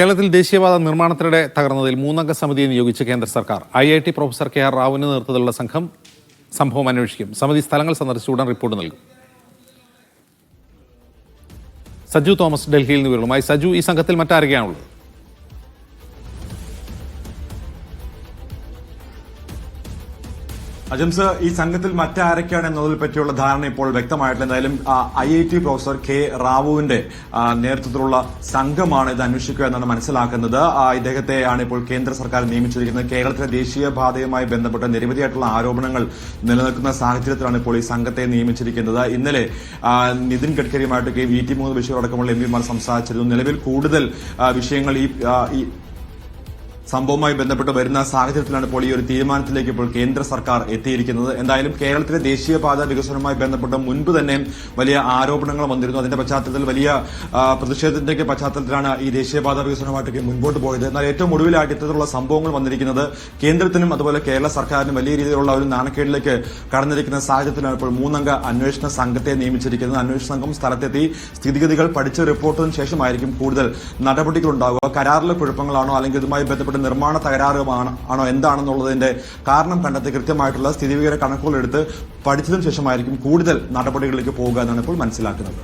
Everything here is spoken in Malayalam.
കേരളത്തിൽ ദേശീയപാത നിർമ്മാണത്തിനിടെ തകർന്നതിൽ മൂന്നംഗ സമിതിയെ നിയോഗിച്ച കേന്ദ്ര സർക്കാർ. I I T professor K R റാവുവിന് നേതൃത്വത്തിലുള്ള സംഘം സംഭവം അന്വേഷിക്കും. സമിതി സ്ഥലങ്ങൾ സന്ദർശിച്ച് ഉടൻ റിപ്പോർട്ട് നൽകും. സജു തോമസ് ഡൽഹിയിൽ നിന്ന് വിവരങ്ങളുമായി സജു ഈ സംഘത്തിൽ മറ്റാരൊക്കെയാണുള്ളത്? അജംസ് ഈ സംഘത്തിൽ മറ്റാരൊക്കെയാണ് എന്നതിനെ പറ്റിയുള്ള ധാരണ ഇപ്പോൾ വ്യക്തമായിട്ടില്ല. എന്തായാലും I I T professor K റാവുവിന്റെ നേതൃത്വത്തിലുള്ള സംഘമാണ് ഇത് അന്വേഷിക്കുക എന്നാണ് മനസ്സിലാക്കുന്നത്. ഇദ്ദേഹത്തെയാണ് ഇപ്പോൾ കേന്ദ്ര സർക്കാർ നിയമിച്ചിരിക്കുന്നത്. കേരളത്തിലെ ദേശീയ ബാധയുമായി ബന്ധപ്പെട്ട നിരവധിയായിട്ടുള്ള ആരോപണങ്ങൾ നിലനിൽക്കുന്ന സാഹചര്യത്തിലാണ് ഇപ്പോൾ ഈ സംഘത്തെ നിയമിച്ചിരിക്കുന്നത്. ഇന്നലെ നിതിൻ ഗഡ്കരിയുമായിട്ട് കെ വി ടി മൂന്ന് ബഷീർ അടക്കമുള്ള എം പിമാർ സംസാരിച്ചിരുന്നു. നിലവിൽ കൂടുതൽ വിഷയങ്ങൾ ഈ സംഭവവുമായി ബന്ധപ്പെട്ട് വരുന്ന സാഹചര്യത്തിലാണ് ഇപ്പോൾ ഈ ഒരു തീരുമാനത്തിലേക്ക് ഇപ്പോൾ കേന്ദ്ര സർക്കാർ എത്തിയിരിക്കുന്നത്. എന്തായാലും കേരളത്തിലെ ദേശീയപാത വികസനവുമായി ബന്ധപ്പെട്ട് മുൻപ് തന്നെ വലിയ ആരോപണങ്ങൾ വന്നിരുന്നു. അതിന്റെ പശ്ചാത്തലത്തിൽ വലിയ പ്രതിഷേധത്തിന്റെ പശ്ചാത്തലത്തിലാണ് ഈ ദേശീയപാത വികസനവുമായിട്ടൊക്കെ മുൻപോട്ട് പോയത്. എന്നാൽ ഏറ്റവും ഒടുവിലായിട്ട് ഇത്തരത്തിലുള്ള സംഭവങ്ങൾ വന്നിരിക്കുന്നത് കേന്ദ്രത്തിനും അതുപോലെ കേരള സർക്കാരിനും വലിയ രീതിയിലുള്ള ഒരു നാണക്കേടിലേക്ക് കടന്നിരിക്കുന്ന സാഹചര്യത്തിലാണ് ഇപ്പോൾ മൂന്നംഗ അന്വേഷണ സംഘത്തെ നിയമിച്ചിരിക്കുന്നത്. അന്വേഷണ സംഘം സ്ഥലത്തെത്തി സ്ഥിതിഗതികൾ പഠിച്ച റിപ്പോർട്ടിന് ശേഷമായിരിക്കും കൂടുതൽ നടപടികൾ ഉണ്ടാകുക കരാറിലെ കുഴപ്പങ്ങളാണോ അല്ലെങ്കിൽ ഇതുമായി ബന്ധപ്പെട്ട് നിർമ്മാണ തകരാറുമാണ് ആണോ എന്താണെന്നുള്ളതിന്റെ കാരണം കണ്ടെത്തി കൃത്യമായിട്ടുള്ള സ്ഥിതിവിവര കണക്കുകളെടുത്ത് പഠിച്ചതിനു ശേഷമായിരിക്കും കൂടുതൽ നടപടികളിലേക്ക് പോകുക എന്നാണ് ഇപ്പോൾ മനസ്സിലാക്കുന്നത്.